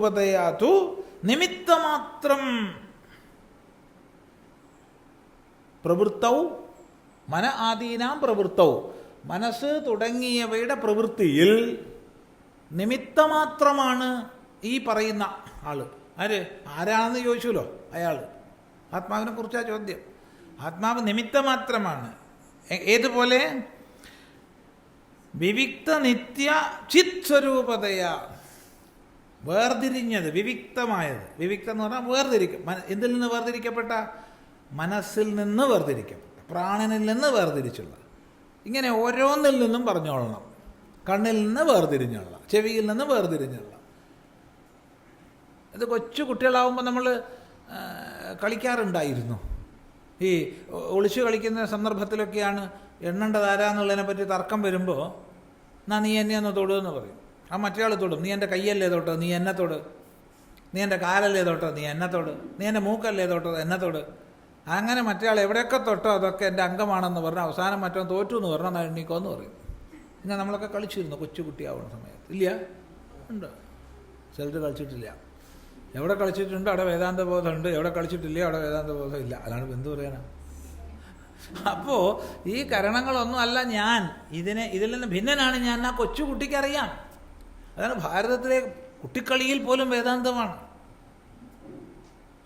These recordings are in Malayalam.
ചിത്സ്വരൂപതയാതു നിമിത്തമാത്രം പ്രവൃത്തൗ മന ആദീനാം പ്രവൃത്തൗ. മനസ്സ് തുടങ്ങിയവയുടെ പ്രവൃത്തിയിൽ നിമിത്തമാത്രമാണ് ഈ പറയുന്ന ആൾ. ആര്? ആരാണെന്ന് ചോദിച്ചല്ലോ അയാൾ ആത്മാവിനെ കുറിച്ചാ ചോദ്യം. ആത്മാവ് നിമിത്തമാത്രമാണ്. ഏതുപോലെ? വിവിക്ത നിത്യ ചിത് സ്വരൂപതയാ വേർതിരിഞ്ഞത് വിവിക്തമായത്. വിവിക്തം എന്ന് പറഞ്ഞാൽ വേർതിരിക്കും എന്തിൽ നിന്ന് വേർതിരിക്കപ്പെട്ട? മനസ്സിൽ നിന്ന് വേർതിരിക്കപ്പെട്ട. പ്രാണനിൽ നിന്ന് വേർതിരിച്ചുള്ള. ഇങ്ങനെ ഓരോന്നിൽ നിന്നും പറഞ്ഞോളണം. കണ്ണിൽ നിന്ന് വേർതിരിഞ്ഞുള്ള. ചെവിയിൽ നിന്ന് വേർതിരിഞ്ഞുള്ള. ഇത് കൊച്ചു കുട്ടികളാവുമ്പോൾ നമ്മൾ കളിക്കാറുണ്ടായിരുന്നു. ഈ ഒളിച്ചു കളിക്കുന്ന സന്ദർഭത്തിലൊക്കെയാണ് എണ്ണണ്ടതാരാന്നുള്ളതിനെ പറ്റി തർക്കം വരുമ്പോൾ എന്നാ നീ എന്നെ ഒന്ന് തൊടുമെന്ന് പറയും. ആ മറ്റേ തൊടും. നീ എന്റെ കയ്യല്ലേ തൊട്ട്? നീ എന്നെ തൊട്. നീ എന്റെ കാലല്ലേ തൊട്ടോ? നീ എന്നെ തൊട്. നീ എന്റെ മൂക്കല്ലേ തൊട്ടോ? എന്നെ തൊട്. അങ്ങനെ മറ്റേ ആൾ എവിടെയൊക്കെ തൊട്ടോ അതൊക്കെ എന്റെ അംഗമാണെന്ന് പറഞ്ഞാൽ അവസാനം മറ്റോ തോറ്റു എന്ന് പറഞ്ഞാൽ ഞാൻ എണ്ണീക്കോന്ന് പറയും. ഇങ്ങനെ നമ്മളൊക്കെ കളിച്ചിരുന്നു കൊച്ചു കുട്ടിയാവുന്ന സമയത്ത്. ഇല്ല? ഉണ്ട്. ചിലർ കളിച്ചിട്ടില്ല. എവിടെ കളിച്ചിട്ടുണ്ട്? അവിടെ വേദാന്ത ബോധമുണ്ട് എവിടെ കളിച്ചിട്ടില്ല? അവിടെ വേദാന്ത ബോധം ഇല്ല. അതാണ് എന്ത് പറയാനാ? അപ്പോൾ ഈ കരണങ്ങളൊന്നും അല്ല ഞാൻ. ഇതിനെ ഇതിൽ നിന്ന് ഭിന്നനാണ് ഞാൻ. ആ കൊച്ചു കുട്ടിക്കറിയാം അതാണ് ഭാരതത്തിലെ കുട്ടിക്കളിയിൽ പോലും വേദാന്തമാണ്.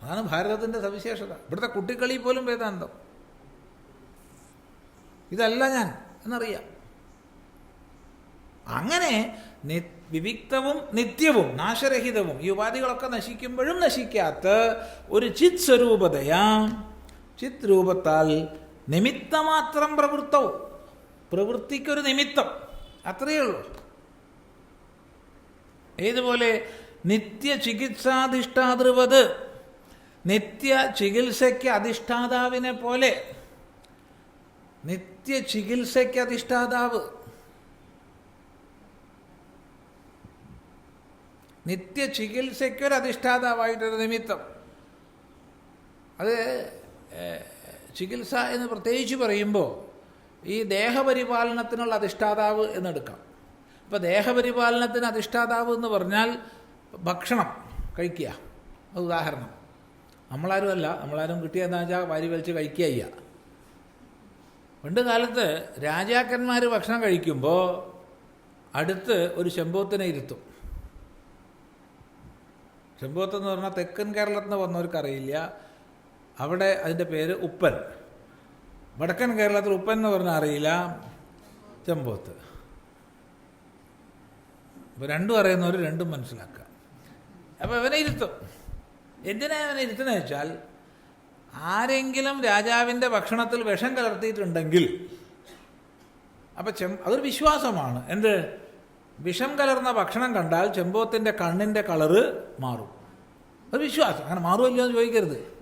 അതാണ് ഭാരതത്തിന്റെ സവിശേഷത. ഇവിടുത്തെ കുട്ടിക്കളിയിൽ പോലും വേദാന്തം. ഇതല്ല ഞാൻ എന്നറിയാം. അങ്ങനെ വിവിക്തവും നിത്യവും നാശരഹിതവും ഈ ഉപാധികളൊക്കെ നശിക്കുമ്പോഴും നശിക്കാത്ത ഒരു ചിത് സ്വരൂപതയാം ചിത് രൂപത്താൽ നിമിത്തമാത്രം പ്രവൃത്തവും. പ്രവൃത്തിക്കൊരു നിമിത്തം. അത്രയേ ഉള്ളൂ. ഏതുപോലെ നിത്യ ചികിത്സാധിഷ്ഠാതൃവത് നിത്യ ചികിത്സയ്ക്ക് അധിഷ്ഠാതാവിനെ പോലെ നിത്യ ചികിത്സയ്ക്ക് അധിഷ്ഠാതാവ് നിത്യ ചികിത്സയ്ക്കൊരു അധിഷ്ഠാതാവായിട്ടൊരു നിമിത്തം. അത് ചികിത്സ എന്ന് പ്രത്യേകിച്ച് പറയുമ്പോൾ ഈ ദേഹപരിപാലനത്തിനുള്ള അധിഷ്ഠാതാവ് എന്നെടുക്കാം. ഇപ്പോൾ ദേഹപരിപാലനത്തിന് അധിഷ്ഠാതാവ് എന്ന് പറഞ്ഞാൽ ഭക്ഷണം കഴിക്കുക. അത് ഉദാഹരണം. നമ്മളാരും അല്ല നമ്മളാരും കിട്ടിയെന്ന് വെച്ചാൽ വാരി വലിച്ച് കഴിക്കുക പണ്ട് കാലത്ത് രാജാക്കന്മാർ ഭക്ഷണം കഴിക്കുമ്പോൾ അടുത്ത് ഒരു ശംഭവത്തിനെ ഇരുത്തും. ശംഭവത്ത് എന്ന് പറഞ്ഞാൽ തെക്കൻ കേരളത്തിൽ നിന്ന് വന്നവർക്കറിയില്ല അവിടെ അതിന്റെ പേര് ഉപ്പൻ. വടക്കൻ കേരളത്തിൽ ഉപ്പൻ എന്ന് പറഞ്ഞാൽ അറിയില്ല. ചെമ്പോത്ത് അപ്പോൾ രണ്ടും അറിയുന്നവർ രണ്ടും മനസ്സിലാക്കുക. അപ്പോൾ ഇവനെ ഇരുത്തും. എന്തിനാ ഇവനെ ഇരുത്തുന്നത് വെച്ചാൽ ആരെങ്കിലും രാജാവിന്റെ ഭക്ഷണത്തിൽ വിഷം കലർത്തിയിട്ടുണ്ടെങ്കിൽ അപ്പം ചെം അതൊരു വിശ്വാസമാണ്. എന്ത്? വിഷം കലർന്ന ഭക്ഷണം കണ്ടാൽ ചെമ്പോത്തിന്റെ കണ്ണിന്റെ കളറ് മാറും. അത് വിശ്വാസം. അങ്ങനെ മാറുമല്ലോ എന്ന് ചോദിക്കരുത്.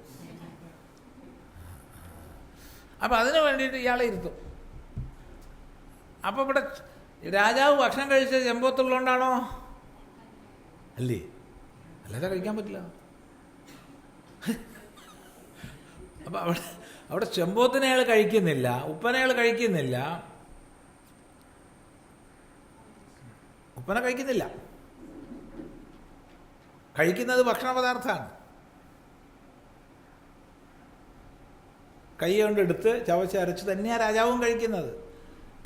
അപ്പം അതിനു വേണ്ടിയിട്ട് ഇയാളെ ഇരുത്തും. അപ്പോൾ ഇവിടെ രാജാവ് ഭക്ഷണം കഴിച്ച ചെമ്പോത്തുള്ളതുകൊണ്ടാണോ അല്ലേ? അല്ലാതെ കഴിക്കാൻ പറ്റില്ല. അപ്പം അവിടെ അവിടെ ചെമ്പോത്തിനെ അയാൾ കഴിക്കുന്നില്ല ഉപ്പനെ അയാൾ കഴിക്കുന്നില്ല. ഉപ്പനെ കഴിക്കുന്നില്ല. കഴിക്കുന്നത് ഭക്ഷണ പദാർത്ഥമാണ് കൈ കൊണ്ടെടുത്ത് ചവച്ചരച്ച് തന്നെയാണ് രാജാവും കഴിക്കുന്നത്.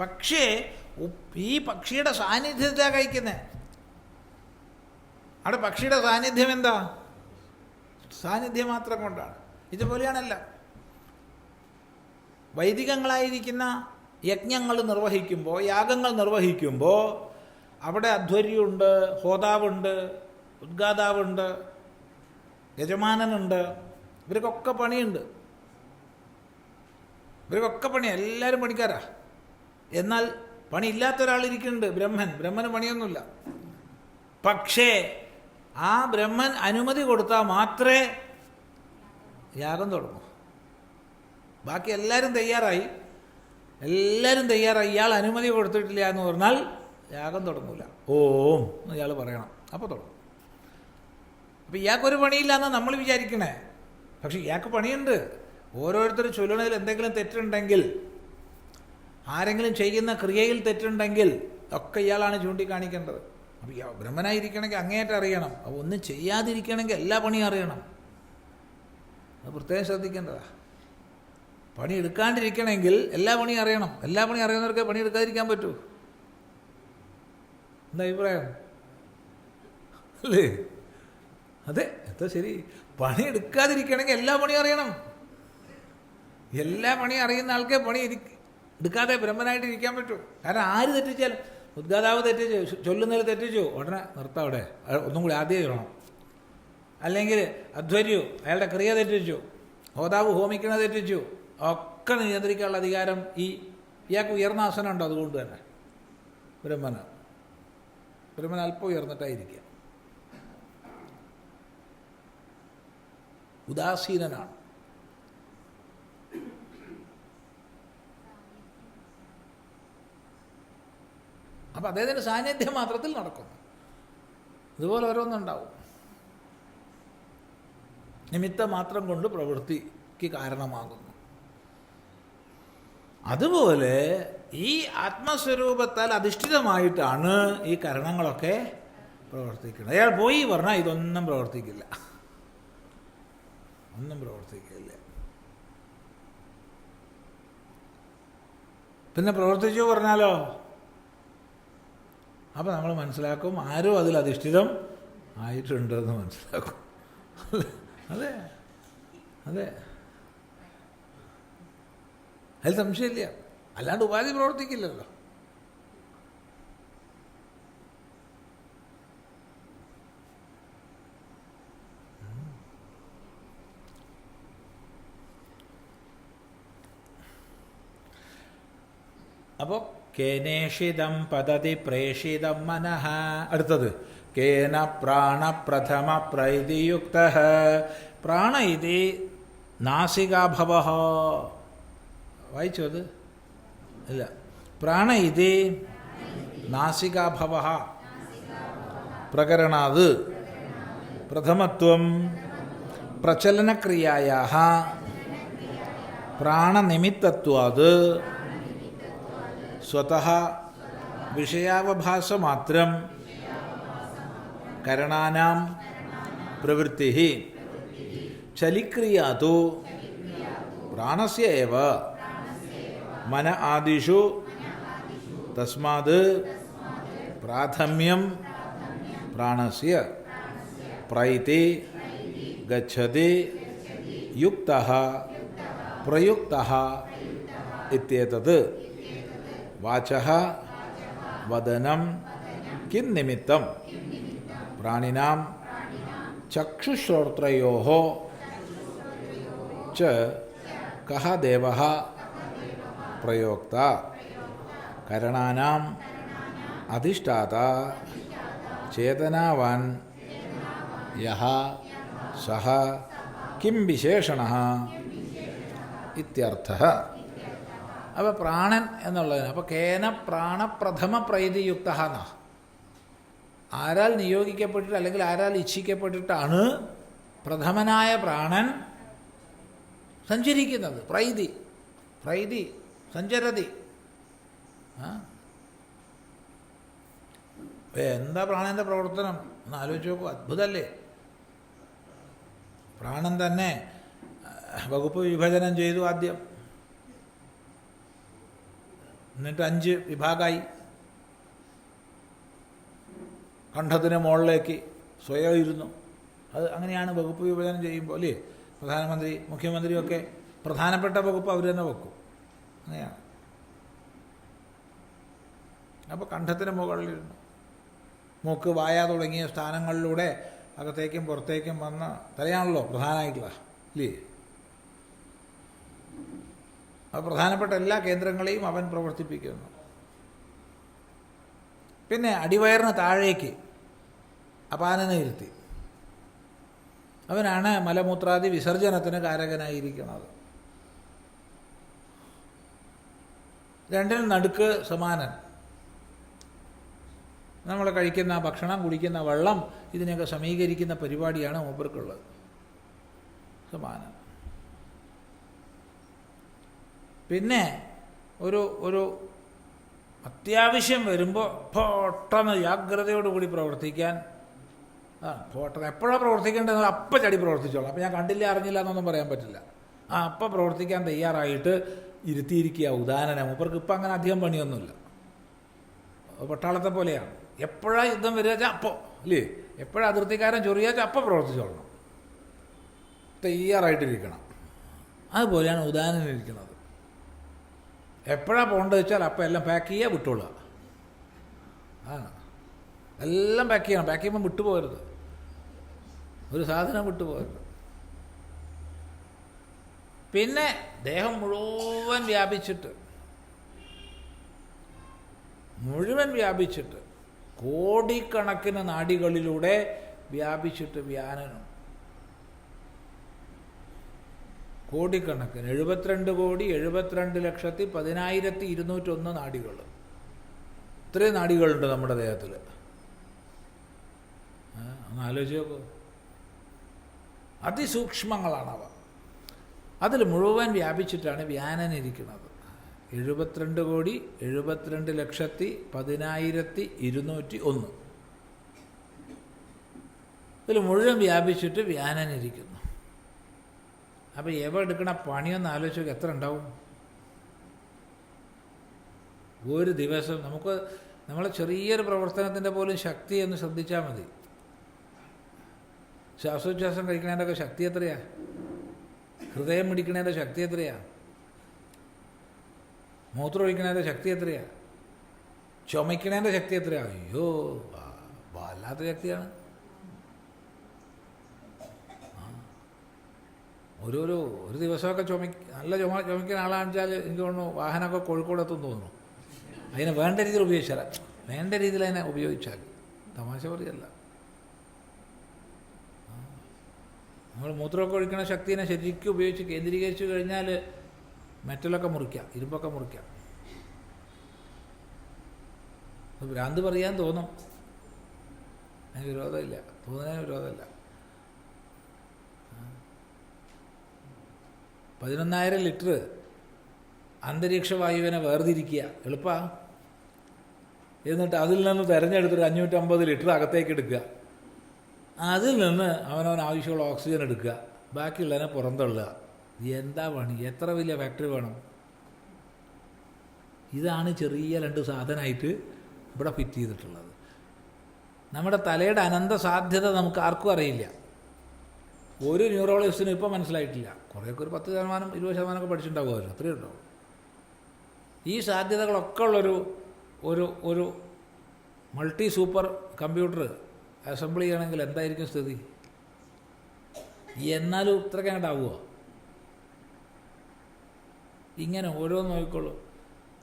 പക്ഷേ ഈ പക്ഷിയുടെ സാന്നിധ്യത്തിലാണ് കഴിക്കുന്നത് അവിടെ പക്ഷിയുടെ സാന്നിധ്യം എന്താ? സാന്നിധ്യം മാത്രം കൊണ്ടാണ്. ഇതുപോലെയാണല്ല. വൈദികങ്ങളായിരിക്കുന്ന യജ്ഞങ്ങൾ നിർവഹിക്കുമ്പോൾ യാഗങ്ങൾ നിർവഹിക്കുമ്പോൾ അവിടെ അധ്വര്യുണ്ട് ഹോതാവുണ്ട് ഉദ്ഗാതാവുണ്ട് യജമാനനുണ്ട്. ഇവർക്കൊക്കെ പണിയുണ്ട്. ഇവർക്കൊക്കെ പണി എല്ലാവരും പണിക്കാരാ. എന്നാൽ പണിയില്ലാത്ത ഒരാളിരിക്കുന്നുണ്ട് ബ്രഹ്മൻ. ബ്രഹ്മന് പണിയൊന്നുമില്ല. പക്ഷേ ആ ബ്രഹ്മൻ അനുമതി കൊടുത്താൽ മാത്രമേ യാഗം തുടങ്ങൂ. ബാക്കി എല്ലാവരും തയ്യാറായി. എല്ലാവരും തയ്യാറായി. ഇയാൾ അനുമതി കൊടുത്തിട്ടില്ല എന്ന് പറഞ്ഞാൽ യാഗം തുടങ്ങൂല. ഓം ഇയാൾ പറയണം. അപ്പോൾ തുടങ്ങും. അപ്പം ഇയാൾക്കൊരു പണിയില്ല എന്ന് നമ്മൾ വിചാരിക്കണേ. പക്ഷെ ഇയാൾക്ക് പണിയുണ്ട്. ഓരോരുത്തർ ചൊല്ലണതിൽ എന്തെങ്കിലും തെറ്റുണ്ടെങ്കിൽ ആരെങ്കിലും ചെയ്യുന്ന ക്രിയയിൽ തെറ്റുണ്ടെങ്കിൽ ഒക്കെ ഇയാളാണ് ചൂണ്ടിക്കാണിക്കേണ്ടത്. അപ്പോൾ ബ്രഹ്മനായിരിക്കണമെങ്കിൽ അങ്ങേയറ്റം അറിയണം. അപ്പോൾ ഒന്നും ചെയ്യാതിരിക്കണമെങ്കിൽ എല്ലാ പണിയും അറിയണം. അത് പ്രത്യേകം ശ്രദ്ധിക്കേണ്ടതാ. പണി എടുക്കാണ്ടിരിക്കണമെങ്കിൽ എല്ലാ പണിയും അറിയണം. എല്ലാ പണിയും അറിയുന്നവർക്ക് പണി എടുക്കാതിരിക്കാൻ പറ്റൂ. എന്താ അഭിപ്രായം? അല്ലേ? അതെ എന്താ ശരി. പണി എടുക്കാതിരിക്കണമെങ്കിൽ എല്ലാ പണിയും അറിയണം. എല്ലാ പണിയും അറിയുന്ന ആൾക്കേ പണി എടുക്കാതെ ബ്രഹ്മനായിട്ട് ഇരിക്കാൻ പറ്റൂ. കാരണം ആര് തെറ്റിച്ചാലും ഉദ്ഗാതാവ് തെറ്റിച്ചു ചൊല്ലുന്നതിൽ തെറ്റിച്ചു ഉടനെ നിർത്താം അവിടെ. ഒന്നും കൂടി ആദ്യം ചെയ്യണം അല്ലെങ്കിൽ അധ്വര്യു അയാളുടെ ക്രിയ തെറ്റിച്ചു ഹോതാവ് ഹോമിക്കണ തെറ്റിച്ചു ഒക്കെ നിയന്ത്രിക്കാനുള്ള അധികാരം ഈ ഇയാൾക്ക് ഉയർന്ന ആസനമുണ്ട് അതുകൊണ്ട് തന്നെ. ബ്രഹ്മന്. ബ്രഹ്മൻ അല്പം ഉയർന്നിട്ടായിരിക്കുക ഉദാസീനനാണ്. അപ്പം അദ്ദേഹത്തിന്റെ സാന്നിധ്യം മാത്രത്തിൽ നടക്കുന്നു. ഇതുപോലെ ഓരോന്നുണ്ടാവും. നിമിത്തം മാത്രം കൊണ്ട് പ്രവൃത്തിക്ക് കാരണമാകുന്നു. അതുപോലെ ഈ ആത്മസ്വരൂപത്താൽ അധിഷ്ഠിതമായിട്ടാണ് ഈ കരണങ്ങളൊക്കെ പ്രവർത്തിക്കുന്നത്. അയാൾ പോയി പറഞ്ഞാൽ ഇതൊന്നും പ്രവർത്തിക്കില്ല. ഒന്നും പ്രവർത്തിക്കില്ല. പിന്നെ പ്രവർത്തിച്ചു പറഞ്ഞാലോ? അപ്പം നമ്മൾ മനസ്സിലാക്കും ആരോ അതിൽ അധിഷ്ഠിതം ആയിട്ടുണ്ടെന്ന് മനസ്സിലാക്കും. അതെ. അതെ. അതിൽ സംശയമില്ല. അല്ലാണ്ട് ഉപാധി പ്രവർത്തിക്കില്ലല്ലോ. അപ്പോൾ കേനേഷിതം പതതി പ്രേഷിതം മനഃ. അടുത്തത്. കേന പ്രാണപ്രഥമ പ്രൈതിയുക്ത. പ്രാണ ഇതി നാസികാഭവ. വായിച്ചു അത്? ഇല്ല. പ്രാണ ഇതി നാസികാഭവ. പ്രകരണാത് പ്രഥമത്വം പ്രചലനക്രിയായാ പ്രാണനിമിത്തത്വാത് സ്വതः വിഷയാവഭാസമാത്രം കരണാനാം പ്രവൃത്തി ചലിക്രിയാതു പ്രാണസ്യ ഏവ മന ആദിഷു തസ്മാത് പ്രാഥമ്യം പ്രാണസ്യ പ്രൈതി ഗച്ഛതി യുക്തഃ പ്രയുക്തഃ ഇത്യേതത് വാച വദനം കിം നിമിത്തം പ്രാണിനാം ചക്ഷുശ്രോത്രയോ ച കഹ ദേവ പ്രയോക്ത. കരണാനാം അധിഷ്ഠാത. ചേതനാവാൻ യഹ സഹ. കിം വിശേഷണ. ഇത്യർത്ഥ. അപ്പോൾ പ്രാണൻ എന്നുള്ളതിന് അപ്പോൾ കേന പ്രാണപ്രഥമ പ്രൈതിയുക്ത എന്നാ. ആരാൽ നിയോഗിക്കപ്പെട്ടിട്ട് അല്ലെങ്കിൽ ആരാൽ ഇച്ഛിക്കപ്പെട്ടിട്ടാണ് പ്രഥമനായ പ്രാണൻ സഞ്ചരിക്കുന്നത്. പ്രൈതി. പ്രൈതി. സഞ്ചരതി. എന്താ പ്രാണന്റെ പ്രവർത്തനം? ഒന്ന് ആലോചിച്ച് നോക്കൂ. അത്ഭുതമല്ലേ പ്രാണൻ തന്നെ വകുപ്പ് വിഭജനം ചെയ്തു ആദ്യം. എന്നിട്ട് അഞ്ച് വിഭാഗമായി കണ്ഠത്തിന് മുകളിലേക്ക് സ്വയം ഇരുന്നു അത് അങ്ങനെയാണ് വകുപ്പ് വിഭജനം ചെയ്യുമ്പോൾ അല്ലേ? പ്രധാനമന്ത്രി മുഖ്യമന്ത്രിയൊക്കെ പ്രധാനപ്പെട്ട വകുപ്പ് അവർ തന്നെ വെക്കും. അങ്ങനെയാണ്. അപ്പോൾ കണ്ഠത്തിന് മുകളിലിരുന്നു. മൂക്ക് വായ തുടങ്ങിയ സ്ഥാനങ്ങളിലൂടെ അകത്തേക്കും പുറത്തേക്കും വന്ന് തലയാണല്ലോ പ്രധാനമായിട്ടുള്ള ഇല്ലേ അത് പ്രധാനപ്പെട്ട എല്ലാ കേന്ദ്രങ്ങളെയും അവൻ പ്രവർത്തിപ്പിക്കുന്നു. പിന്നെ അടിവയറിന് താഴേക്ക് അപാനന ഇരുത്തി അവനാണ് മലമൂത്രാദി വിസർജനത്തിന് കാരകനായിരിക്കുന്നത്. രണ്ടിൽ നടുക്ക് സമാനൻ. നമ്മൾ കഴിക്കുന്ന ഭക്ഷണം കുടിക്കുന്ന വെള്ളം ഇതിനെയൊക്കെ സമീകരിക്കുന്ന പരിപാടിയാണ് മൂപ്പർക്കുള്ളത്. സമാനം പിന്നെ ഒരു ഒരു അത്യാവശ്യം വരുമ്പോൾ പെട്ടെന്ന് ജാഗ്രതയോടുകൂടി പ്രവർത്തിക്കാൻ ആ പെട്ടെന്ന് എപ്പോഴാണ് പ്രവർത്തിക്കേണ്ടത് അപ്പം ചടി പ്രവർത്തിച്ചോളാം. അപ്പം ഞാൻ കണ്ടില്ല അറിഞ്ഞില്ല എന്നൊന്നും പറയാൻ പറ്റില്ല. ആ അപ്പം പ്രവർത്തിക്കാൻ തയ്യാറായിട്ട് ഇരുത്തിയിരിക്കുക ഉദാഹരണം. മൂപ്പർക്ക് ഇപ്പം അങ്ങനെ അധികം പണിയൊന്നുമില്ല. പട്ടാളത്തെ പോലെയാണ്. എപ്പോഴാണ് യുദ്ധം വരിക വെച്ചാൽ അപ്പോൾ അല്ലേ എപ്പോഴാണ് അതിർത്തിക്കാരൻ ചൊറിയാ വെച്ചാൽ അപ്പം പ്രവർത്തിച്ചോളണം. തയ്യാറായിട്ടിരിക്കണം. അതുപോലെയാണ് ഉദാഹരണം ഇരിക്കുന്നത്. എപ്പോഴാണ് പോകേണ്ടത് വെച്ചാൽ അപ്പം എല്ലാം പാക്ക് ചെയ്യുക വിട്ടോളുക. ആ. എല്ലാം പാക്ക് ചെയ്യണം. പാക്ക് ചെയ്യുമ്പോൾ വിട്ടുപോകരുത്. ഒരു സാധനം വിട്ടുപോകരുത്. പിന്നെ ദേഹം മുഴുവൻ വ്യാപിച്ചിട്ട് മുഴുവൻ വ്യാപിച്ചിട്ട് കോടിക്കണക്കിന് നാടികളിലൂടെ വ്യാപിച്ചിട്ട് വ്യാനനം കോടിക്കണക്കിന് എഴുപത്തിരണ്ട് കോടി എഴുപത്തിരണ്ട് ലക്ഷത്തി പതിനായിരത്തി ഇരുന്നൂറ്റൊന്ന് നാടികൾ ഇത്രയും നാടികളുണ്ട് നമ്മുടെ ദേഹത്തിൽ ഒന്ന് ആലോചിച്ച് നോക്കൂ. അതിസൂക്ഷ്മങ്ങളാണവ. അതിൽ മുഴുവൻ വ്യാപിച്ചിട്ടാണ് വ്യാനനിരിക്കുന്നത് എഴുപത്തിരണ്ട് കോടി എഴുപത്തിരണ്ട് ലക്ഷത്തി പതിനായിരത്തി ഇരുന്നൂറ്റി ഒന്ന്. ഇതിൽ മുഴുവൻ വ്യാപിച്ചിട്ട് വ്യാനനിരിക്കുന്നു അപ്പോൾ എവ എടുക്കണ പണിയൊന്ന് ആലോചിച്ച് നോക്കി എത്ര ഉണ്ടാവും? ഒരു ദിവസം നമുക്ക് നമ്മളെ ചെറിയൊരു പ്രവർത്തനത്തിന്റെ പോലും ശക്തി എന്ന് ശ്രദ്ധിച്ചാൽ മതി. ശ്വാസോച്ഛ്വാസം കഴിക്കുന്നതിന്റെ ഒക്കെ ശക്തി എത്രയാ? ഹൃദയം പിടിക്കുന്നതിന്റെ ശക്തി എത്രയാ? മൂത്രം ഒഴിക്കുന്നതിന്റെ ശക്തി എത്രയാ? ചുമയ്ക്കണേന്റെ ശക്തി എത്രയാ? അയ്യോ വല്ലാത്ത ശക്തിയാണ്. ഓരോരോ ഒരു ദിവസമൊക്കെ ചുമ നല്ല ചുമ ചുമക്കുന്ന ആളാണെന്ന് വെച്ചാൽ എനിക്ക് തോന്നുന്നു വാഹനമൊക്കെ കോഴിക്കോടെത്തും തോന്നുന്നു. അതിനെ വേണ്ട രീതിയിൽ ഉപയോഗിച്ചാൽ വേണ്ട രീതിയിൽ അതിനെ ഉപയോഗിച്ചാൽ തമാശ പറയല്ല നമ്മൾ മൂത്രമൊക്കെ ഒഴിക്കുന്ന ശക്തിനെ ശരിക്കും ഉപയോഗിച്ച് കേന്ദ്രീകരിച്ച് കഴിഞ്ഞാൽ മെറ്റലൊക്കെ മുറിക്കാം ഇരുമ്പൊക്കെ മുറിക്കാം. ഭ്രാന്ത് പറയാൻ തോന്നും. അതിന് വിരോധമില്ല. തോന്നുന്നതിന് വിരോധമില്ല. പതിനൊന്നായിരം ലിറ്റർ അന്തരീക്ഷ വായുവിനെ വേർതിരിക്കുക. എളുപ്പമാണ് എന്നിട്ട് അതിൽ നിന്ന് തിരഞ്ഞെടുത്തൊരു അഞ്ഞൂറ്റമ്പത് ലിറ്റർ അകത്തേക്ക് എടുക്കുക. അതിൽ നിന്ന് അവനവൻ ആവശ്യമുള്ള ഓക്സിജൻ എടുക്കുക. ബാക്കിയുള്ളതിനെ പുറന്തള്ളുക. എന്താ പണി? എത്ര വലിയ ഫാക്ടറി വേണം? ഇതാണ് ചെറിയ രണ്ട് സാധനമായിട്ട് ഇവിടെ ഫിറ്റ് ചെയ്തിട്ടുള്ളത്. നമ്മുടെ തലയുടെ അനന്ത സാധ്യത നമുക്ക് ആർക്കും അറിയില്ല. ഒരു ന്യൂറോളജിസ്റ്റിനും ഇപ്പം മനസ്സിലായിട്ടില്ല. കുറേയൊക്കെ ഒരു പത്ത് ശതമാനം ഇരുപത് ശതമാനമൊക്കെ പഠിച്ചിട്ടുണ്ടാവുമല്ലോ അത്രയേ ഉണ്ടാവും ഈ സാധ്യതകളൊക്കെ ഉള്ളൊരു ഒരു ഒരു മൾട്ടി സൂപ്പർ കമ്പ്യൂട്ടർ അസംബിൾ ചെയ്യണമെങ്കിൽ എന്തായിരിക്കും സ്ഥിതി? എന്നാലും ഇത്രയ്ക്ക് അങ്ങോട്ടാവുമോ ഇങ്ങനെ ഓരോന്ന് നോക്കിക്കോളൂ.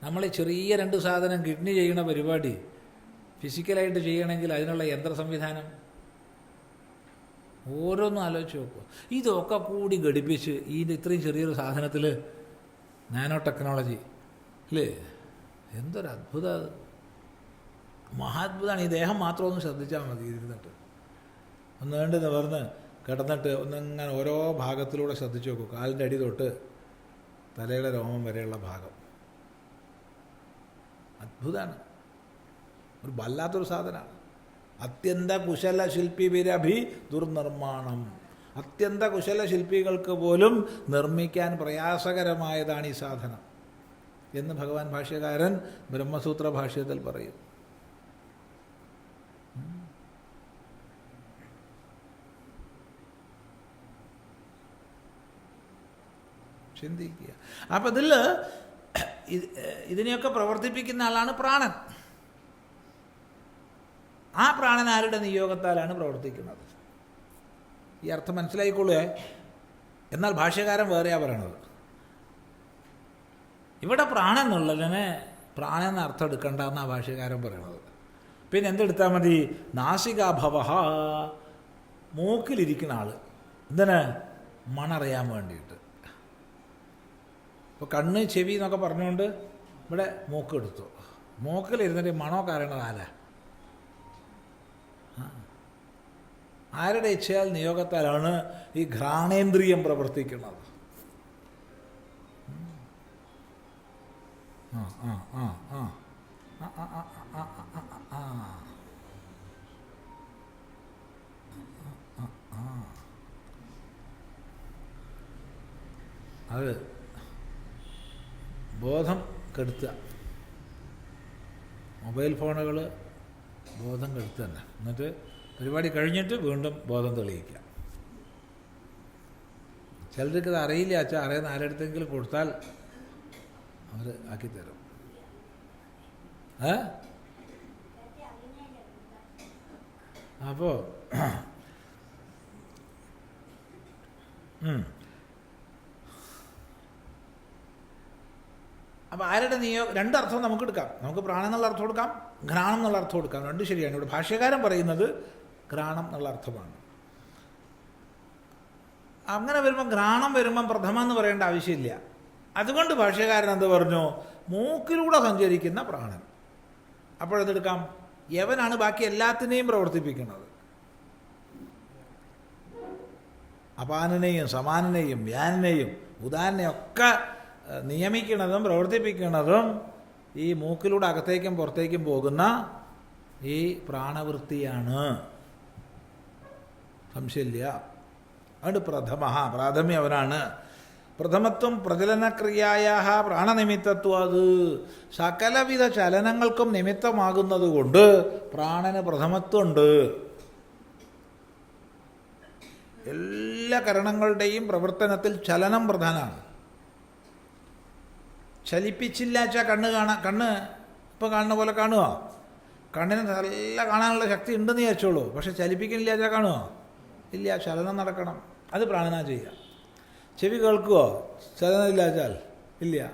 നമ്മൾ ചെറിയ രണ്ട് സാധനം കിഡ്നി ചെയ്യുന്ന പരിപാടി ഫിസിക്കലായിട്ട് ചെയ്യണമെങ്കിൽ അതിനുള്ള യന്ത്ര സംവിധാനം ഓരോന്നും ആലോചിച്ച് നോക്കുക. ഇതൊക്കെ കൂടി ഘടിപ്പിച്ച് ഈ ഇത്രയും ചെറിയൊരു സാധനത്തിൽ നാനോ ടെക്നോളജി അല്ലേ? എന്തൊരു അത്ഭുത മഹാത്ഭുതമാണ് ഈ ദേഹം മാത്രം ഒന്ന് ശ്രദ്ധിച്ചാൽ മതി ഇരുന്നിട്ട്. ഒന്ന് വേണ്ടി നിവർന്ന് കിടന്നിട്ട് ഒന്നിങ്ങനെ ഓരോ ഭാഗത്തിലൂടെ ശ്രദ്ധിച്ചു നോക്കും. കാലിന്റെ അടി തൊട്ട് തലയുടെ രോമം വരെയുള്ള ഭാഗം. അത്ഭുതമാണ് ഒരു വല്ലാത്തൊരു സാധനമാണ്. അത്യന്ത കുശല ശില്പി വിരഭി ദുർനിർമ്മാണം. അത്യന്ത കുശല ശില്പികൾക്ക് പോലും നിർമ്മിക്കാൻ പ്രയാസകരമായതാണ് ഈ സാധനം എന്ന് ഭഗവാൻ ഭാഷ്യകാരൻ ബ്രഹ്മസൂത്ര ഭാഷ്യത്തിൽ പറയും. ചിന്തിക്കുക. അപ്പം ഇതിൽ ഇത് ഇതിനെയൊക്കെ പ്രവർത്തിപ്പിക്കുന്ന ആളാണ് പ്രാണൻ. ആ പ്രാണൻ ആരുടെ നിയോഗത്താലാണ് പ്രവർത്തിക്കുന്നത്. ഈ അർത്ഥം മനസ്സിലായിക്കൊള്ളുക എന്നാൽ ഭാഷ്യകാരൻ വേറെയാ പറയണത്. ഇവിടെ പ്രാണൻ എന്നുള്ളതിനെ പ്രാണൻ എന്ന അർത്ഥം എടുക്കണ്ട എന്നാണ് ഭാഷ്യകാരൻ പറയണത്. പിന്നെ എന്തെടുത്താൽ മതി? നാസികാഭവ മൂക്കിലിരിക്കുന്ന ആൾ എന്തിന്? മണറിയാൻ വേണ്ടിയിട്ട്. ഇപ്പോൾ കണ്ണ് ചെവി എന്നൊക്കെ പറഞ്ഞുകൊണ്ട് ഇവിടെ മൂക്ക് എടുത്തു മൂക്കിലിരുന്നിട്ട് മണമൊക്കെ അറിയണത് ആരാ? ആരുടെ ഇച്ഛയാൽ നിയോഗത്താലാണ് ഈ ഘ്രാണേന്ദ്രിയം പ്രവർത്തിക്കുന്നത്. അത് ബോധം കെടുത്തുക. മൊബൈൽ ഫോണുകൾ ബോധം കെടുത്തുക തന്നെ എന്നിട്ട് പരിപാടി കഴിഞ്ഞിട്ട് വീണ്ടും ബോധം തെളിയിക്കുക. ചിലർക്ക് ഇത് അറിയില്ല അച്ഛാ അറിയുന്ന ആരെടുത്തെങ്കിലും കൊടുത്താൽ അവർ ആക്കിത്തരും ഏ? അപ്പോൾ അപ്പോൾ ആരുടെ നിയോ രണ്ടർത്ഥം നമുക്ക് എടുക്കാം നമുക്ക് പ്രാണം എന്നുള്ള അർത്ഥം കൊടുക്കാം ഘ്രാണം എന്നുള്ള അർത്ഥം കൊടുക്കാം. രണ്ട് ശരിയാണ്. ഇവിടെ ഭാഷ്യകാരൻ പറയുന്നത് ഘ്രാണം എന്നുള്ള അർത്ഥമാണ്. അങ്ങനെ വരുമ്പം ഘ്രാണം വരുമ്പം പ്രഥമ എന്ന് പറയേണ്ട ആവശ്യമില്ല. അതുകൊണ്ട് ഭാഷ്യകാരൻ എന്ത് പറഞ്ഞു? മൂക്കിലൂടെ സഞ്ചരിക്കുന്ന പ്രാണൻ. അപ്പോഴെന്തെടുക്കാം യവനാണ് ബാക്കി എല്ലാത്തിനെയും പ്രവർത്തിപ്പിക്കുന്നത്. അപാനനെയും സമാനനെയും വ്യാനനെയും ഉദാഹരനെയും ഒക്കെ നിയമിക്കുന്നതും പ്രവർത്തിപ്പിക്കുന്നതും ഈ മൂക്കിലൂടെ അകത്തേക്കും പുറത്തേക്കും പോകുന്ന ഈ പ്രാണവൃത്തിയാണ്. സംശയമില്ല. അതുകൊണ്ട് പ്രഥമ. പ്രാഥമ്യം അവനാണ് പ്രഥമത്വം പ്രചലനക്രിയായ പ്രാണനിമിത്തത്വം അത്. സകലവിധ ചലനങ്ങൾക്കും നിമിത്തമാകുന്നത് കൊണ്ട് പ്രാണന് പ്രഥമത്വമുണ്ട്. എല്ലാ കരണങ്ങളുടെയും പ്രവർത്തനത്തിൽ ചലനം പ്രധാനമാണ്. ചലിപ്പിച്ചില്ലാച്ച കണ്ണ് കാണാൻ കണ്ണ് ഇപ്പോൾ കാണുന്ന പോലെ കാണുമോ കണ്ണിന് നല്ല കാണാനുള്ള ശക്തി ഉണ്ടെന്ന് വിചാരിച്ചോളൂ പക്ഷെ ചലിപ്പിക്കുന്നില്ലാച്ചാൽ കാണുക ഇല്ല ചലനം നടക്കണം. അത് പ്രാണന ചെയ്യുക. ചെവി കേൾക്കുമോ ചലനം ഇല്ലാച്ചാൽ ഇല്ല.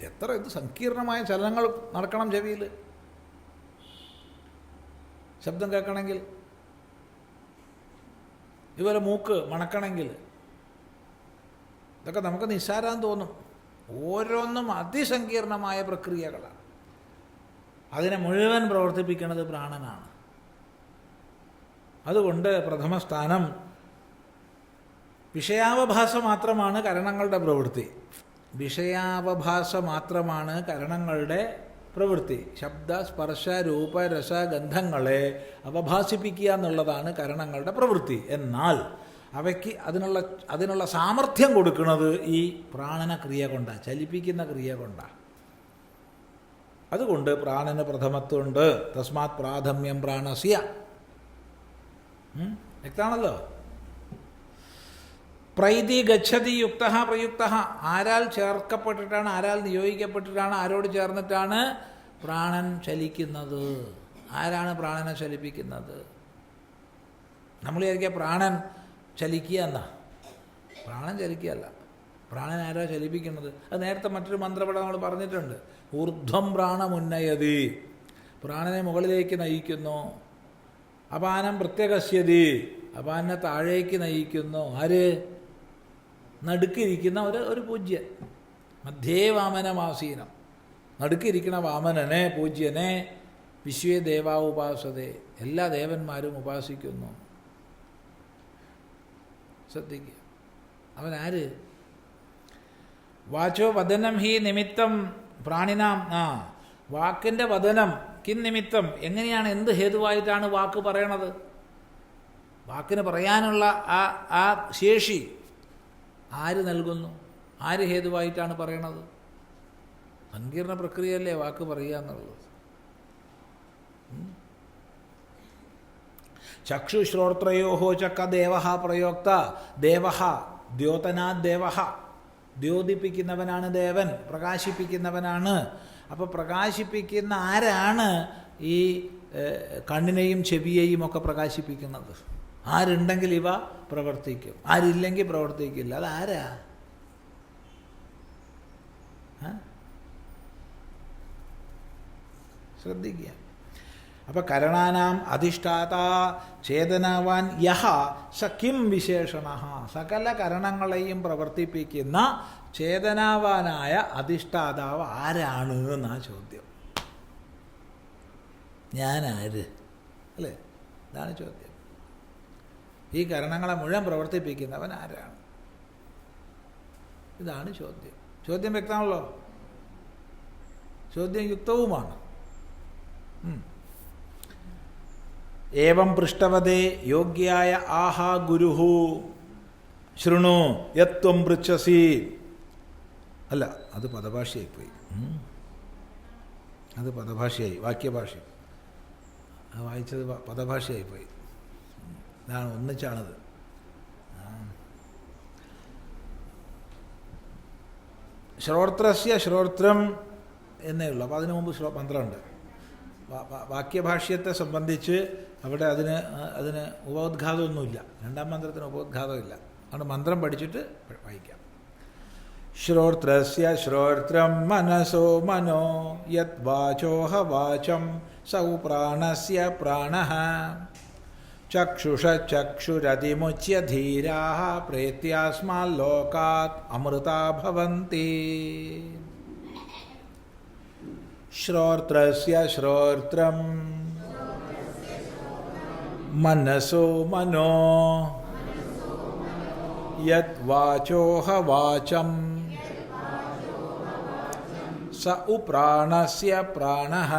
എത്ര ഇത് സങ്കീർണമായ ചലനങ്ങൾ നടക്കണം ചെവിയിൽ. ശബ്ദം കേൾക്കണമെങ്കിൽ. ഇതുപോലെ മൂക്ക് മണക്കണമെങ്കിൽ. ഇതൊക്കെ നമുക്ക് നിസ്സാരാന്ന് തോന്നും. ഓരോന്നും അതിസങ്കീർണമായ പ്രക്രിയകളാണ്. അതിനെ മുഴുവൻ പ്രവർത്തിപ്പിക്കുന്നത് പ്രാണനാണ്. അതുകൊണ്ട് പ്രഥമസ്ഥാനം. വിഷയാവഭാസ മാത്രമാണ് കരണങ്ങളുടെ പ്രവൃത്തി. വിഷയാവഭാസ മാത്രമാണ് കരണങ്ങളുടെ പ്രവൃത്തി. ശബ്ദ സ്പർശ രൂപ രസ ഗന്ധങ്ങളെ അവഭാസിപ്പിക്കുക എന്നുള്ളതാണ് കരണങ്ങളുടെ പ്രവൃത്തി. എന്നാൽ അവയ്ക്ക് അതിനുള്ള അതിനുള്ള സാമർഥ്യം കൊടുക്കുന്നത് ഈ പ്രാണന ക്രിയ കൊണ്ടാണ് ചലിപ്പിക്കുന്ന ക്രിയ കൊണ്ടാണ് അതുകൊണ്ട് പ്രാണന് പ്രഥമത്വമുണ്ട്. തസ്മാത് പ്രാഥമ്യം പ്രാണസ്യ? വ്യക്തമാണല്ലോ പ്രൈതി ഗച്ഛതി യുക്ത പ്രയുക്ത. ആരാൽ ചേർക്കപ്പെട്ടിട്ടാണ് ആരാൽ നിയോഗിക്കപ്പെട്ടിട്ടാണ് ആരോട് ചേർന്നിട്ടാണ് പ്രാണൻ ചലിക്കുന്നത്? ആരാണ് പ്രാണനെ ചലിപ്പിക്കുന്നത്? നമ്മൾ വിചാരിക്കുക പ്രാണൻ ചലിക്കുക എന്നാ? പ്രാണൻ ചലിക്കുകയല്ല പ്രാണൻ ആരാ ചലിപ്പിക്കുന്നത്? അത് നേരത്തെ മറ്റൊരു മന്ത്രപടം നമ്മൾ പറഞ്ഞിട്ടുണ്ട്. ഊർധ്വം പ്രാണമുന്നയതി. പ്രാണനെ മുകളിലേക്ക് നയിക്കുന്നു. അപാനം പ്രത്യകശ്യതി അപാനെ താഴേക്ക് നയിക്കുന്നു. ആര്? നടുക്കിരിക്കുന്ന ഒരു ഒരു പൂജ്യൻ. മധ്യേ വാമനമാസീനം നടുക്കിരിക്കുന്ന വാമനനെ പൂജ്യനെ വിശ്വേ ദേവാ ഉപാസതെ. എല്ലാ ദേവന്മാരും ഉപാസിക്കുന്നു. ശ്രദ്ധിക്കുക. അവനാര് വാചോ വദനം ഹി നിമിത്തം പ്രാണിനാം ആ വാക്കിന്റെ വദനം കിൻ നിമിത്തം എങ്ങനെയാണ് എന്ത് ഹേതുവായിട്ടാണ് വാക്ക് പറയണത്? വാക്കിന് പറയാനുള്ള ആ ആ ശേഷി ആര് നൽകുന്നു? ആര് ഹേതുവായിട്ടാണ് പറയണത്? സങ്കീർണ പ്രക്രിയയല്ലേ വാക്ക് പറയുക എന്നുള്ളത്. ചക്ഷുശ്രോത്രയോ ചക്ക ദേവഹ പ്രയോക്ത. ദേവഹ ദ്യോതനാ ദേവഹ. ദ്യോതിപ്പിക്കുന്നവനാണ് ദേവൻ പ്രകാശിപ്പിക്കുന്നവനാണ്. അപ്പോൾ പ്രകാശിപ്പിക്കുന്ന ആരാണ് ഈ കണ്ണിനെയും ചെവിയെയും ഒക്കെ പ്രകാശിപ്പിക്കുന്നത്? ആരുണ്ടെങ്കിൽ ഇവ പ്രവർത്തിക്കും. ആരില്ലെങ്കിൽ പ്രവർത്തിക്കില്ല. അതാരാ ശ്രദ്ധിക്കുക. അപ്പൊ കരണാനാം അധിഷ്ഠാത ചേതനവാൻ യഹ സ വിശേഷണ. സകല കരണങ്ങളെയും പ്രവർത്തിപ്പിക്കുന്ന ചേതനാവാനായ അധിഷ്ഠാതാവ് ആരാണ് എന്നാ ചോദ്യം. ഞാനാര്? അല്ലേ? ഇതാണ് ചോദ്യം. ഈ കരണങ്ങളെ മുഴുവൻ പ്രവർത്തിപ്പിക്കുന്നവൻ ആരാണ്? ഇതാണ് ചോദ്യം. ചോദ്യം വ്യക്തമാണല്ലോ? ചോദ്യം യുക്തവുമാണ്. ഏവം പൃഷ്ടവതേ യോഗ്യായ ആഹാ ഗുരുഹു. ശൃണു യത്വം പൃച്ഛസി. അല്ല അത് പദഭാഷയായി പോയി അത് പദഭാഷയായി വാക്യഭാഷ. വായിച്ചത് പദഭാഷയായി പോയി. ഇതാണ് ഒന്നിച്ചാണത്. ശ്രോത്രസ്യ ശ്രോത്രം എന്നേ ഉള്ളൂ. അപ്പോൾ അതിനു മുമ്പ് ശ്ലോ മന്ത്രമുണ്ട്. വാക്യഭാഷ്യത്തെ സംബന്ധിച്ച് അവിടെ അതിന് അതിന് ഉപോദ്ഘാതമൊന്നുമില്ല. രണ്ടാം മന്ത്രത്തിന് ഉപോദ്ഘാതമില്ല. അതുകൊണ്ട് മന്ത്രം പഠിച്ചിട്ട് വായിക്കാം. ശ്രോത്രസ്യ ശ്രോത്രം മനസോ മനോ യത് വാചോഹ വാചം സൗ പ്രാണസ്യ പ്രാണഃ ചക്ഷുഷ ചക്ഷുരതിമുച്യ ധീരാ പ്രേത്യാസ്മാല്ലോകാത് അമൃതാ ഭവന്തി ശ്രോത്രസ്യ ശ്രോത്രം മനസോ മനോ യത് വാചോഹ വാചം സ ഉപ്രാണസ്യ പ്രാണഃ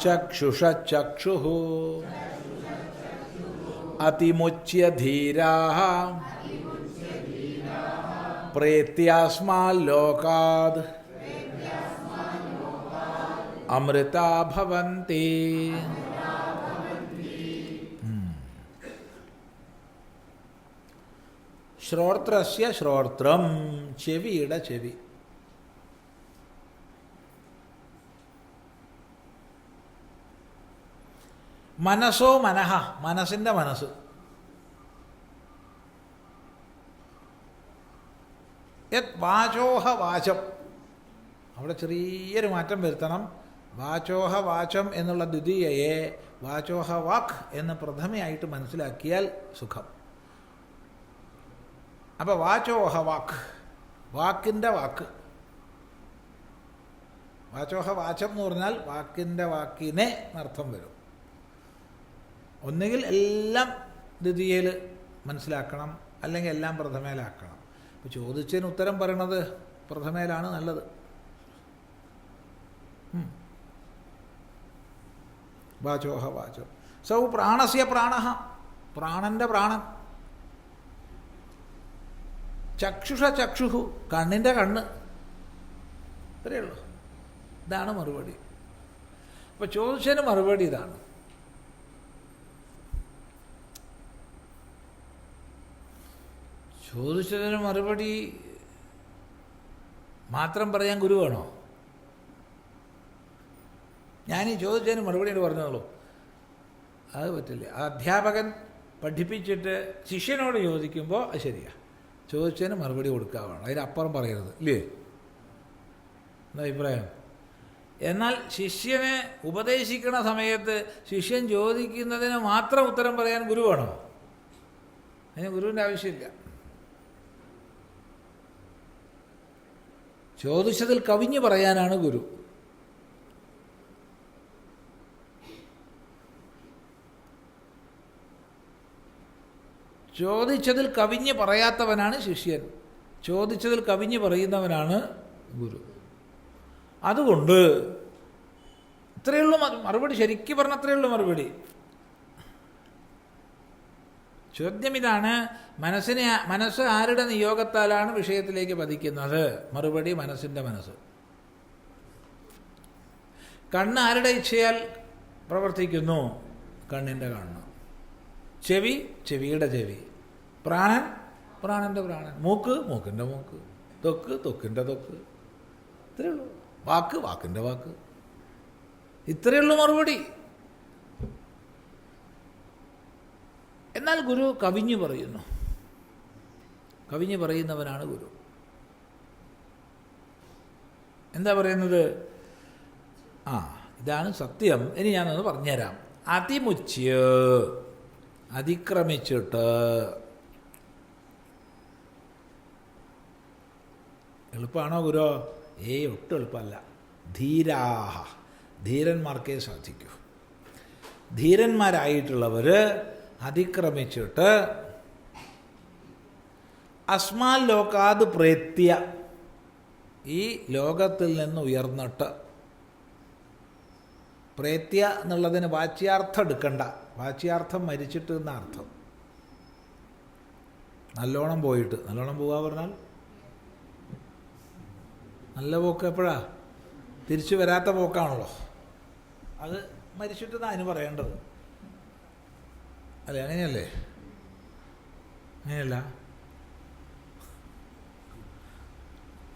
ചക്ഷുഷ ചക്ഷുഃ അതിമുച്യ ധീരാः ശ്രോത്രസ്യ ശ്രോത്രം. ചെവിയുടെ ചെവി. മനസ്സോ മനഃ മനസ്സിന്റെ മനസ്സ്. യത് വാചോഹ വാചം. അവിടെ ചെറിയൊരു മാറ്റം വരുത്തണം. വാചോഹ വാചം എന്നുള്ള ദ്വിതീയയെ വാചോഹ വാക്ക് എന്ന് പ്രഥമയായിട്ട് മനസ്സിലാക്കിയാൽ സുഖം. അപ്പോൾ വാചോഹ വാക്ക്. വാക്കിന്റെ വാക്ക്. വാചോഹ വാചം എന്ന് പറഞ്ഞാൽ വാക്കിന്റെ വാക്കിനെ അർത്ഥം വരും. ഒന്നുകിൽ എല്ലാം ദ്വിതീയയിൽ മനസ്സിലാക്കണം അല്ലെങ്കിൽ എല്ലാം പ്രഥമയിലാക്കണം. ഇപ്പോൾ ചോദിച്ചതിന് ഉത്തരം പറയണത് പ്രഥമയിലാണ് നല്ലത്. വാചോഹ വാചോ സൗ പ്രാണസ്യ പ്രാണ പ്രാണന്റെ പ്രാണൻ. ചക്ഷുഷ ചക്ഷുഹു കണ്ണിന്റെ കണ്ണ്. ഇത്രയേ ഉള്ളൂ ഇതാണ് മറുപടി. അപ്പോൾ ചോദിച്ചതിന് മറുപടി ഇതാണ്. ചോദിച്ചതിന് മറുപടി മാത്രം പറയാൻ ഗുരു വേണോ? ഈ ചോദിച്ചതിന് മറുപടി പറഞ്ഞോളൂ. അത് പറ്റില്ല. അധ്യാപകൻ പഠിപ്പിച്ചിട്ട് ശിഷ്യനോട് ചോദിക്കുമ്പോൾ അത് ശരിയാ. ചോദിച്ചതിന് മറുപടി കൊടുക്കാവാണ്. അതിനപ്പുറം പറയരുത്. ഇല്ലേ? എന്താ അഭിപ്രായം? എന്നാൽ ശിഷ്യനെ ഉപദേശിക്കുന്ന സമയത്ത് ശിഷ്യൻ ചോദിക്കുന്നതിന് മാത്രം ഉത്തരം പറയാൻ ഗുരു വേണോ. അതിന് ഗുരുവിന്റെ ആവശ്യമില്ല. ചോദിച്ചതിൽ കവിഞ്ഞ് പറയാനാണ് ഗുരു. ചോദിച്ചതിൽ കവിഞ്ഞ് പറയാത്തവനാണ് ശിഷ്യൻ. ചോദിച്ചതിൽ കവിഞ്ഞ് പറയുന്നവനാണ് ഗുരു. അതുകൊണ്ട് ഇത്രയേ ഉള്ളൂ മറുപടി ശരിക്കും പറഞ്ഞ അത്രയേ ഉള്ളൂ മറുപടി. ചോദ്യം ഇതാണ് മനസ്സിനെ മനസ്സ് ആരുടെ നിയോഗത്താലാണ് വിഷയത്തിലേക്ക് പതിക്കുന്നത്? മറുപടി മനസ്സിന്റെ മനസ്സ്. കണ്ണ് ആരുടെ ഇച്ഛയാൽ പ്രവർത്തിക്കുന്നു? കണ്ണിന്റെ കണ്ണ്. ചെവി ചെവിയുടെ ചെവി. പ്രാണൻ പ്രാണന്റെ പ്രാണൻ. മൂക്ക് മൂക്കിന്റെ മൂക്ക്. തൊക്ക് തൊക്കിന്റെ തൊക്ക്. ഇത്രയേ ഉള്ളൂ. വാക്ക് വാക്കിന്റെ വാക്ക്. ഇത്രയേ ഉള്ളൂ മറുപടി. എന്നാൽ ഗുരു കവിഞ്ഞു പറയുന്നു. കവിഞ്ഞു പറയുന്നവനാണ് ഗുരു. എന്താ പറയുന്നത്? ആ ഇതാണ് സത്യം. ഇനി ഞാനൊന്ന് പറഞ്ഞുതരാം. അതിമുച്യ അതിക്രമിച്ചിട്ട് എളുപ്പമാണോ ഗുരു? ഏയ് ഒട്ടും എളുപ്പമല്ല. ധീരാഹ. ധീരന്മാർക്കേ സാധിക്കൂ. ധീരന്മാരായിട്ടുള്ളവർ അതിക്രമിച്ചിട്ട് അസ്മാൽ ലോകാത് പ്രേത്യ ഈ ലോകത്തിൽ നിന്ന് ഉയർന്നിട്ട് പ്രേത്യ എന്നുള്ളതിന് വാച്യാർത്ഥം എടുക്കണ്ട. വാച്യാർത്ഥം മരിച്ചിട്ട് എന്ന അർത്ഥം നല്ലോണം പോയിട്ട്. നല്ലോണം പോകാ പറഞ്ഞാൽ? നല്ല പോക്ക് എപ്പോഴാ? തിരിച്ചു വരാത്ത പോക്കാണല്ലോ. അത് മരിച്ചിട്ട് അതിന് പറയേണ്ടത്? അല്ലേ അങ്ങനെയല്ലേ? അങ്ങനെയല്ല.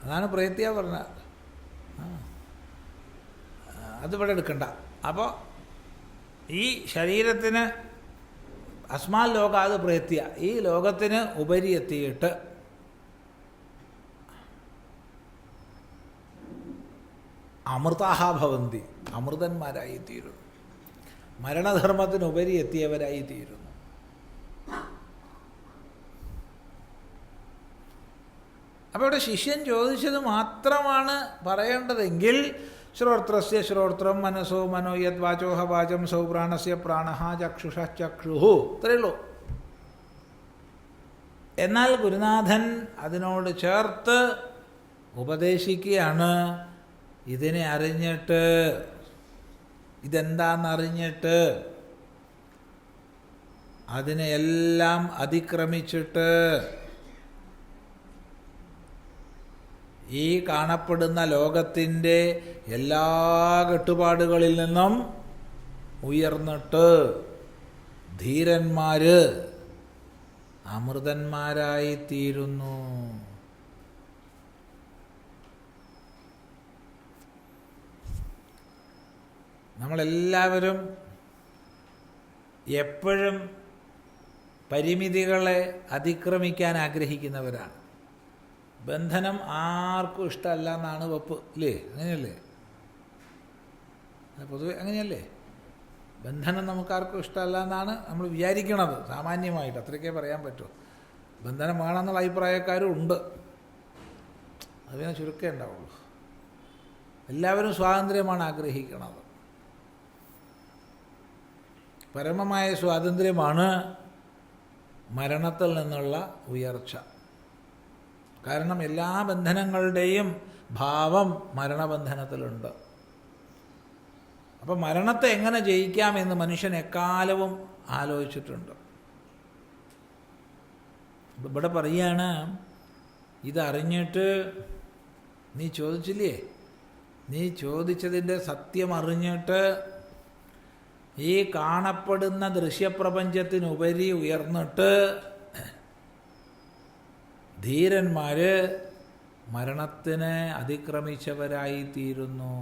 അതാണ് പ്രയത്യ പറഞ്ഞ അതിവിടെ എടുക്കണ്ട. അപ്പോൾ ഈ ശരീരത്തിന് അസ്മാൽ ലോകാത് പ്രയത്തിയ ഈ ലോകത്തിന് ഉപരി എത്തിയിട്ട് അമൃതാഹ ഭവന്തി. അമൃതന്മാരായി തീരുന്നു. മരണധർമ്മത്തിനുപരി എത്തിയവരായി തീരുന്നു. അപ്പോൾ ഇവിടെ ശിഷ്യൻ ചോദിച്ചത് മാത്രമാണ് പറയേണ്ടതെങ്കിൽ ശ്രോത്രസ്യ ശ്രോത്രം മനസ്സോ മനോ യത് വാചോഹ വാചം സൗ പ്രാണസ്യ പ്രാണ ചക്ഷുഷ ചക്ഷുഹു ഇത്രയേ എന്നാൽ ഗുരുനാഥൻ അതിനോട് ചേർത്ത് ഉപദേശിക്കുകയാണ്. ഇതിനെ അറിഞ്ഞിട്ട് ഇതെന്താണെന്നറിഞ്ഞിട്ട് അതിനെ എല്ലാം അതിക്രമിച്ചിട്ട് ഈ കാണപ്പെടുന്ന ലോകത്തിന്റെ എല്ലാ കെട്ടുപാടുകളിൽ നിന്നും ഉയർന്നിട്ട് ധീരന്മാര് അമൃതന്മാരായിത്തീരുന്നു നമ്മളെല്ലാവരും എപ്പോഴും പരിമിതികളെ അതിക്രമിക്കാൻ ആഗ്രഹിക്കുന്നവരാണ്. ബന്ധനം ആർക്കും ഇഷ്ടമല്ല എന്നാണ് വപ്പ് ഇല്ലേ? അങ്ങനെയല്ലേ? പൊതുവെ അങ്ങനെയല്ലേ? ബന്ധനം നമുക്കാർക്കും ഇഷ്ടമല്ല എന്നാണ് നമ്മൾ വിചാരിക്കണത് സാമാന്യമായിട്ട്. അത്രയ്ക്കേ പറയാൻ പറ്റൂ ബന്ധനം വേണമെന്നുള്ള അഭിപ്രായക്കാരും ഉണ്ട്. അതിനെ ചുരുക്കേ ഉണ്ടാവുള്ളൂ. എല്ലാവരും സ്വാതന്ത്ര്യമാണ് ആഗ്രഹിക്കുന്നത് പരമമായ സ്വാതന്ത്ര്യമാണ് മരണത്തിൽ നിന്നുള്ള ഉയർച്ച. കാരണം എല്ലാ ബന്ധനങ്ങളുടെയും ഭാവം മരണബന്ധനത്തിലുണ്ട്. അപ്പം മരണത്തെ എങ്ങനെ ജയിക്കാമെന്ന് മനുഷ്യൻ എക്കാലവും ആലോചിച്ചിട്ടുണ്ട്. ഇവിടെ പറയാണ് ഇതറിഞ്ഞിട്ട് നീ ചോദിച്ചില്ലേ? നീ ചോദിച്ചതിന്റെ സത്യം അറിഞ്ഞിട്ട് ഈ കാണപ്പെടുന്ന ദൃശ്യപ്രപഞ്ചത്തിനുപരി ഉയർന്നിട്ട് ധീരന്മാര് മരണത്തിനെ അതിക്രമിച്ചവരായി തീരുന്നു